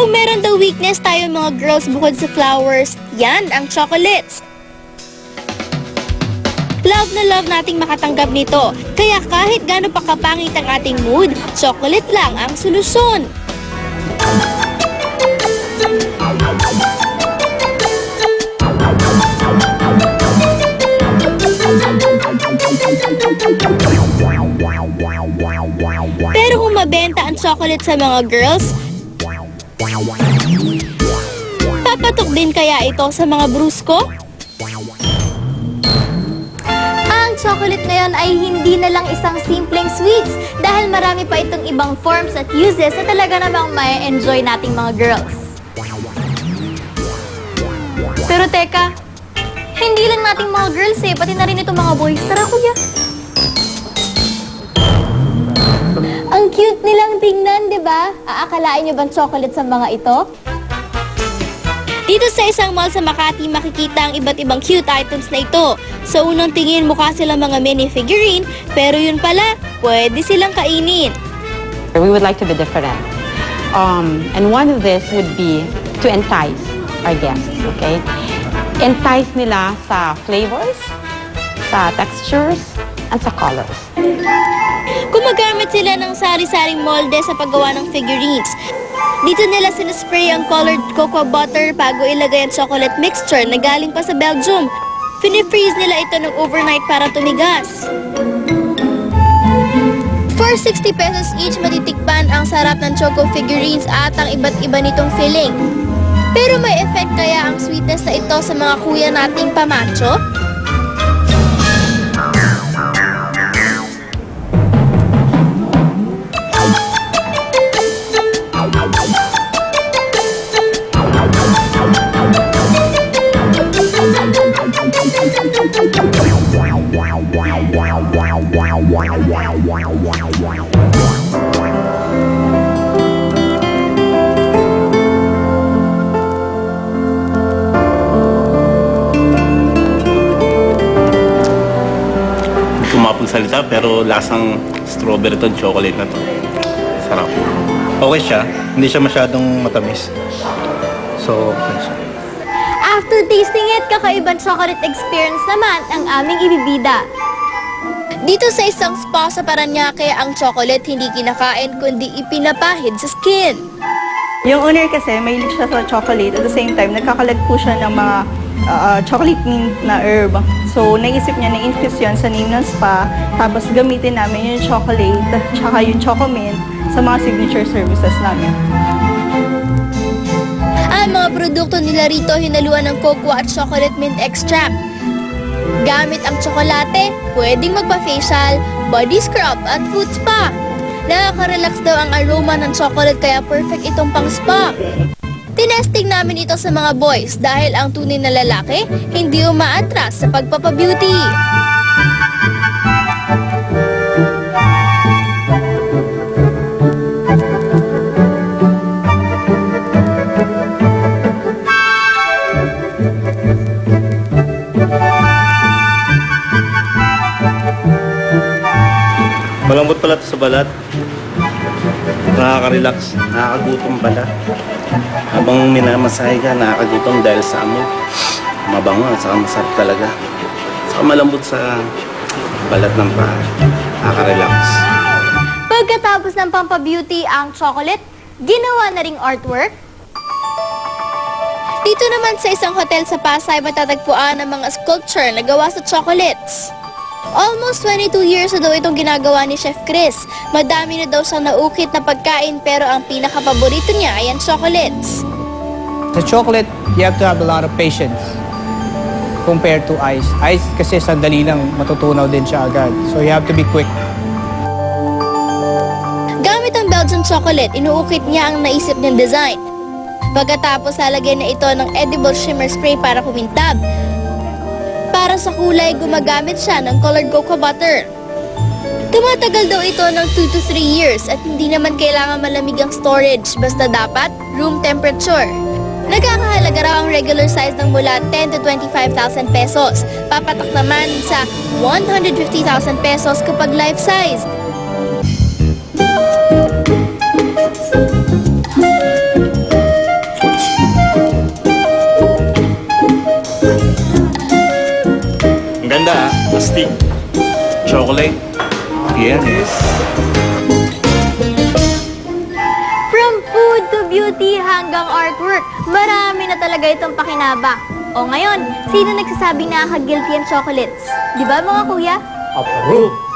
Kung meron daw weakness tayo mga girls bukod sa flowers, yan ang chocolates. Love na love nating makatanggap nito. Kaya kahit gaano pa kapangit ang ating mood, chocolate lang ang solusyon. Pero kung mabenta ang chocolate sa mga girls, papatok din kaya ito sa mga brusko? Ang chocolate ngayon ay hindi na lang isang simpleng sweets dahil marami pa itong ibang forms at uses na talaga namang may enjoy nating mga girls. Pero teka, hindi lang nating mga girls eh, pati na rin itong mga boys. Tara kuya. Ang cute nilang tingnan, di ba? Aakalain niyo bang chocolate sa mga ito? Dito sa isang mall sa Makati, makikita ang iba't ibang cute items na ito. Sa unang tingin, mukha silang mga mini figurine, pero yun pala, pwede silang kainin. We would like to be different. Um, and one of this would be to entice our guests, okay? Entice nila sa flavors, sa textures, and sa colors. Gumagamit sila ng sari-saring molde sa paggawa ng figurines. Dito nila sinaspray ang colored cocoa butter bago ilagay ang chocolate mixture na galing pa sa Belgium. Finifreeze nila ito ng overnight para tumigas. For 60 pesos each, matitikpan ang sarap ng choco figurines at ang iba't iba nitong filling. Pero may effect kaya ang sweetness na ito sa mga kuya nating pamacho? Kumapong salita pero lasang strawberry to chocolate na to. Sarap. Okay siya. Hindi siya masyadong matamis. So, okay siya. After tasting it, kakaibang chocolate experience naman ang aming ibibida. Dito sa isang spa sa Paranaque, ang chocolate hindi kinakain kundi ipinapahid sa skin. Yung owner kasi, may siya sa chocolate. At the same time, nagkakalag po siya ng mga uh, chocolate mint na herb. So, naisip niya na infuse yun sa name ng spa. Tapos, gamitin namin yung chocolate, tsaka yung choco mint sa mga signature services namin. Ang mga produkto nila rito hinaluan ng cocoa at chocolate mint extract. Gamit ang tsokolate, pwedeng magpa-facial, body scrub at foot spa. Nakaka-relax daw ang aroma ng chocolate kaya perfect itong pang spa. Tinesting namin ito sa mga boys dahil ang tunay na lalaki hindi umaatras sa pagpapabeauty. Malambot pala to sa balat. Nakaka-relax. Nakakagutom pala. Habang minamasahe ka, nakakagutom dahil sa amoy. Mabango at saka masarap talaga. Saka malambot sa balat ng paa. Nakaka-relax. Pagkatapos ng pampabeauty ang chocolate, ginawa na ring artwork. Dito naman sa isang hotel sa Pasay matatagpuan ang mga sculpture na gawa sa chocolates. Almost 22 years na daw itong ginagawa ni Chef Chris. Madami na daw siyang naukit na pagkain pero ang pinakapaborito niya ay ang chocolates. Sa chocolate, you have to have a lot of patience compared to ice. Ice kasi sandali lang matutunaw din siya agad. So you have to be quick. Gamit ang Belgian chocolate, inuukit niya ang naisip niyang design. Pagkatapos lalagyan niya ito ng edible shimmer spray para kumintab para sa kulay, gumagamit siya ng colored cocoa butter. Tumatagal daw ito ng 2 to 3 years at hindi naman kailangan malamig ang storage basta dapat room temperature. Nagkakahalaga raw ang regular size ng mula 10 to 25,000 pesos. Papatak naman sa 150,000 pesos kapag life size nila, astig. Chocolate. Yes. From food to beauty hanggang artwork, marami na talaga itong pakinabang. O ngayon, sino nagsasabing nakaka-guilty ang chocolates? Di ba mga kuya? Approve.